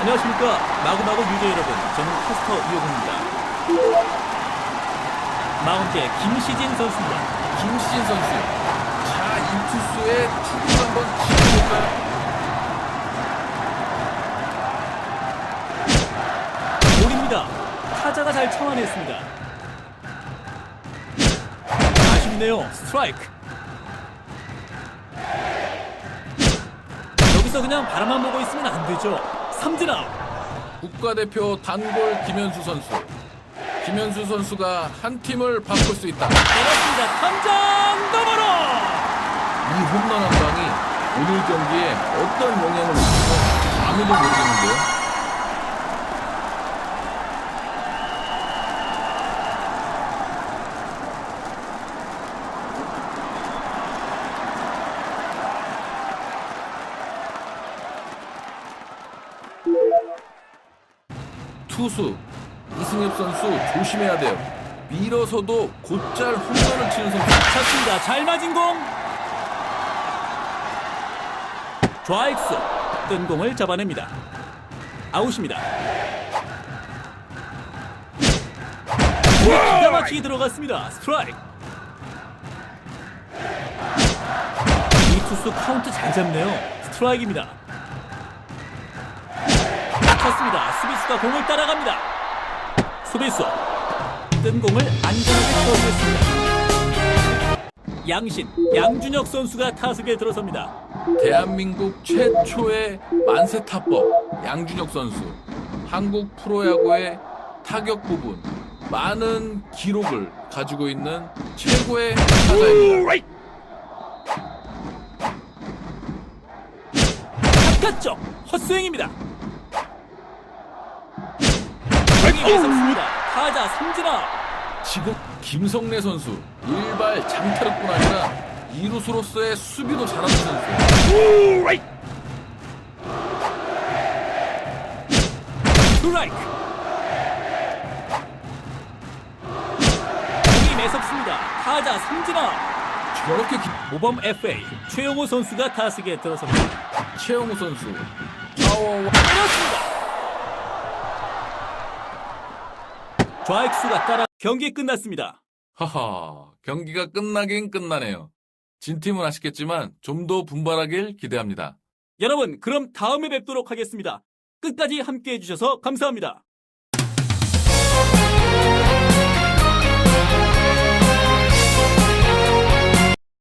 안녕하십니까? 마구마구 유저 여러분 저는 캐스터 이호근입니다. 마운드의 김시진 선수입니다. 김시진 선수. 자, 이 투수의 투구를 한번 지켜볼까요? 볼입니다. 타자가 잘 청안했습니다. 아쉽네요. 스트라이크 여기서 그냥 바라만 보고 있으면 안 되죠 삼진 아웃 국가대표 단골 김현수 선수. 김현수 선수가 한 팀을 바꿀 수 있다. 때렸습니다 탐장 너머로 이 홈런 한 방이 오늘 경기에 어떤 영향을 미칠지 아무도 모르겠는데요. 투수 이승엽 선수 조심해야 돼요. 밀어서도 곧잘 홈런을 치는 선수. 쳤습니다. 잘 맞은 공. 좌익수 뜬 공을 잡아냅니다. 아웃입니다. 기가 막히게 들어갔습니다. 스트라이크. 이 투수 카운트 잘 잡네요. 스트라이크입니다. 쳤습니다. 수비수가 공을 따라갑니다. 수비수 뜬 공을 안전하게 처리했습니다. 양신 양준혁 선수가 타석에 들어섭니다. 대한민국 최초의 만세 타법 양준혁 선수 한국 프로야구의 타격 부분 많은 기록을 가지고 있는 최고의 타자입니다. 바깥쪽 헛스윙입니다. 매섭습니다. 타자 삼진아 지금 김성래 선수 일발 장타력뿐 아니라 이루수로서의 수비도 잘하는 선수. 스트라이크 공이 매섭습니다. 타자 삼진아 저렇게 기... 모범 FA 최용호 선수가 타석에 들어섭니다. 최영우 선수 파워와 때렸습니다. 좌익수가 따라 경기 끝났습니다. 하하 경기가 끝나긴 끝나네요. 진 팀은 아쉽겠지만 좀 더 분발하길 기대합니다. 여러분, 그럼 다음에 뵙도록 하겠습니다. 끝까지 함께 해주셔서 감사합니다.